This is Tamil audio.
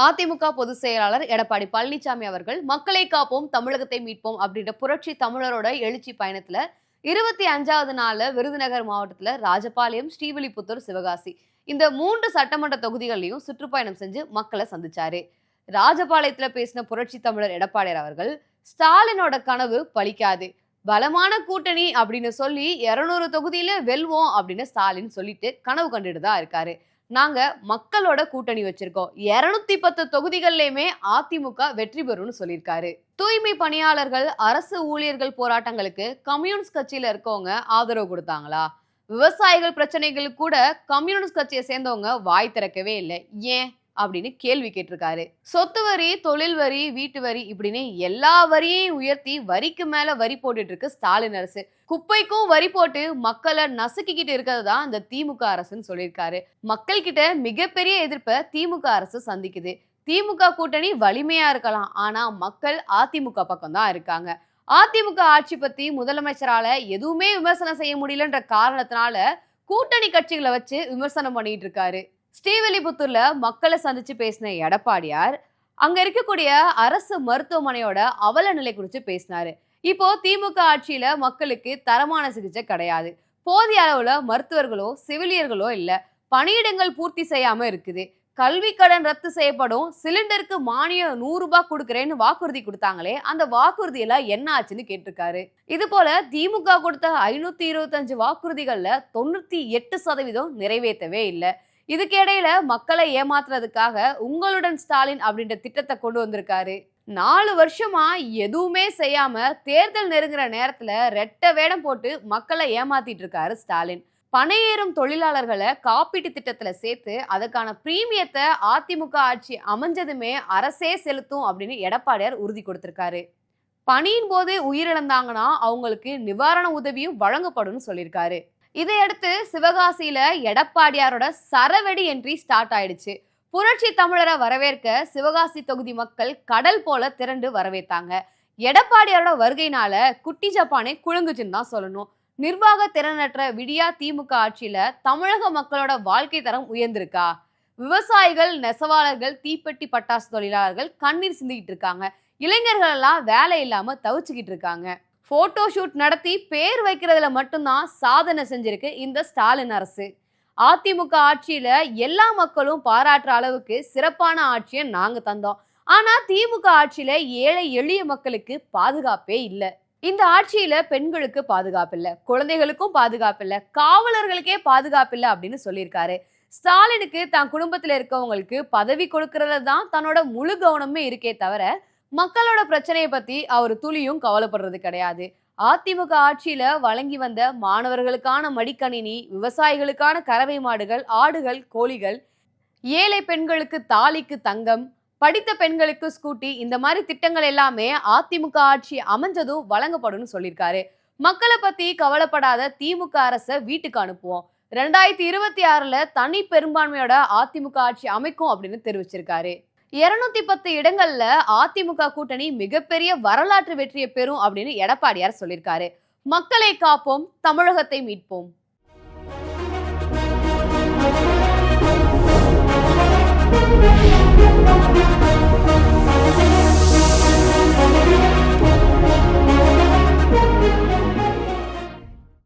அதிமுக பொதுச் செயலாளர் எடப்பாடி பழனிசாமி அவர்கள் மக்களை காப்போம் தமிழகத்தை மீட்போம் அப்படின்ற புரட்சி தமிழரோட எழுச்சி பயணத்துல இருபத்தி அஞ்சாவது நாள்ல விருதுநகர் மாவட்டத்துல ராஜபாளையம் ஸ்ரீவில்லிபுத்தூர் சிவகாசி இந்த மூன்று சட்டமன்ற தொகுதிகளையும் சுற்றுப்பயணம் செஞ்சு மக்களை சந்திச்சாரு. ராஜபாளையத்துல பேசின புரட்சி தமிழர் எடப்பாடியார் அவர்கள் ஸ்டாலினோட கனவு பலிக்காது பலமான கூட்டணி அப்படின்னு சொல்லி இருநூறு தொகுதியில வெல்வோம் அப்படின்னு ஸ்டாலின் சொல்லிட்டு கனவு கண்டுட்டு தான் இருக்காரு. நாங்க மக்களோட கூட்டணி வச்சிருக்கோம். இருநூத்தி பத்து தொகுதிகள்லயுமே அதிமுக வெற்றி பெறும்னு சொல்லியிருக்காரு. தூய்மை பணியாளர்கள் அரசு ஊழியர்கள் போராட்டங்களுக்கு கம்யூனிஸ்ட் கட்சியில இருக்கவங்க ஆதரவு கொடுத்தாங்களா? விவசாயிகள் பிரச்சனைகளுக்கு கூட கம்யூனிஸ்ட் கட்சியை சேர்ந்தவங்க வாய் திறக்கவே இல்லை. ஏன்? அப்படின்னு கேள்வி கேட்டிருக்காரு. சொத்து வரி தொழில் வரி வீட்டு வரி இப்படின்னு எல்லா வரியையும் உயர்த்தி வரிக்கு மேல வரி போட்டுட்டு இருக்கு ஸ்டாலின் அரசு. குப்பைக்கும் வரி போட்டு மக்களை நசுக்கிக்கிட்டு இருக்கிறது தான் இந்த திமுக அரசுன்னு சொல்லியிருக்காரு. மக்கள் கிட்ட மிகப்பெரிய எதிர்ப்பை திமுக அரசு சந்திக்குது. திமுக கூட்டணி வலிமையா இருக்கலாம். ஆனா மக்கள் அதிமுக பக்கம் தான் இருக்காங்க. அதிமுக ஆட்சி பத்தி முதலமைச்சரால எதுவுமே விமர்சனம் செய்ய முடியலன்ற காரணத்தினால கூட்டணி கட்சிகளை வச்சு விமர்சனம் பண்ணிட்டு இருக்காரு. ஸ்ரீவில்லிபுத்தூர்ல மக்களை சந்திச்சு பேசின எடப்பாடியார் அங்க இருக்கக்கூடிய அரசு மருத்துவமனையோட அவல நிலை குறித்து பேசினாரு. இப்போ திமுக ஆட்சியில மக்களுக்கு தரமான சிகிச்சை கிடையாது. போதிய அளவுல மருத்துவர்களோ செவிலியர்களோ இல்ல. பணியிடங்கள் பூர்த்தி செய்யாம இருக்குது. கல்வி கடன் ரத்து செய்யப்படும். சிலிண்டருக்கு மானியம் நூறு ரூபாய் கொடுக்குறேன்னு வாக்குறுதி கொடுத்தாங்களே அந்த வாக்குறுதி எல்லாம் என்ன ஆச்சுன்னு கேட்டிருக்காரு. இது போல திமுக கொடுத்த ஐநூத்தி இருபத்தஞ்சு வாக்குறுதிகள்ல தொண்ணூத்தி எட்டு சதவீதம் நிறைவேற்றவே இல்லை. இதுக்கு இடையில மக்களை ஏமாத்துறதுக்காக உங்களுடன் ஸ்டாலின் அப்படின்ற திட்டத்தை கொண்டு வந்திருக்காரு. நாலு வருஷமா எதுவுமே செய்யாம தேர்தல் நெருங்குற நேரத்துல ரெட்ட வேடம் போட்டு மக்களை ஏமாத்திட்டு இருக்காரு ஸ்டாலின். பணையேறும் தொழிலாளர்களை காப்பீட்டு திட்டத்துல சேர்த்து அதற்கான பிரீமியத்தை அதிமுக ஆட்சி அமைஞ்சதுமே அரசே செலுத்தும் அப்படின்னு எடப்பாடியார் உறுதி கொடுத்திருக்காரு. பணியின் போது உயிரிழந்தாங்கன்னா அவங்களுக்கு நிவாரண உதவியும் வழங்கப்படும்னு சொல்லியிருக்காரு. இதையடுத்து சிவகாசியில எடப்பாடியாரோட சரவெடி என்ட்ரி ஸ்டார்ட் ஆயிடுச்சு. புரட்சி தமிழரை வரவேற்க சிவகாசி தொகுதி மக்கள் கடல் போல திரண்டு வரவேத்தாங்க எடப்பாடியாரோட வருகையினால குட்டி ஜப்பானே குழுங்குச்சுன்னு தான் சொல்லணும். நிர்வாக திறனற்ற விடியா திமுக ஆட்சியில தமிழக மக்களோட வாழ்க்கை தரம் உயர்ந்திருக்கா? விவசாயிகள் நெசவாளர்கள் தீப்பெட்டி பட்டாசு தொழிலாளர்கள் கண்ணீர் சிந்திக்கிட்டு இருக்காங்க. இளைஞர்கள் எல்லாம் வேலை இல்லாம தவிச்சுக்கிட்டு இருக்காங்க. போட்டோ ஷூட் நடத்தி பேர் வைக்கிறதுல மட்டும்தான் சாதனை செஞ்சிருக்கு இந்த ஸ்டாலின் அரசு. அதிமுக ஆட்சியில எல்லா மக்களும் பாராட்டுற அளவுக்கு சிறப்பான ஆட்சியை நாங்க தந்தோம். ஆனா திமுக ஆட்சியில ஏழை எளிய மக்களுக்கு பாதுகாப்பே இல்லை. இந்த ஆட்சியில பெண்களுக்கு பாதுகாப்பு இல்லை குழந்தைகளுக்கும் பாதுகாப்பு இல்லை காவலர்களுக்கே பாதுகாப்பு இல்லை அப்படின்னு சொல்லியிருக்காரு. ஸ்டாலினுக்கு தன் குடும்பத்தில் இருக்கவங்களுக்கு பதவி கொடுக்கறதுல தான் தன்னோட முழு கவனமே இருக்கே தவிர மக்களோட பிரச்சனையை பத்தி அவர் துளியும் கவலைப்படுறது கிடையாது. அதிமுக ஆட்சியில வழங்கி வந்த மாணவர்களுக்கான மடிக்கணினி விவசாயிகளுக்கான கறவை மாடுகள் ஆடுகள் கோழிகள் ஏழை பெண்களுக்கு தாலிக்கு தங்கம் படித்த பெண்களுக்கு ஸ்கூட்டி இந்த மாதிரி திட்டங்கள் எல்லாமே அதிமுக ஆட்சி அமைஞ்சதும் வழங்கப்படும்னு சொல்லியிருக்காரு. மக்களை பத்தி கவலைப்படாத திமுக அரசை வீட்டுக்கு அனுப்புவோம். ரெண்டாயிரத்தி இருபத்தி ஆறுல தனி பெரும்பான்மையோட அதிமுக ஆட்சி அமைக்கும் அப்படின்னு தெரிவிச்சிருக்காரு. இருநூத்தி பத்து இடங்கள்ல அதிமுக கூட்டணி மிகப்பெரிய வரலாற்று வெற்றியை பெறும் அப்படின்னு எடப்பாடியார் சொல்லியிருக்காரு. மக்களை காப்போம் தமிழகத்தை மீட்போம்.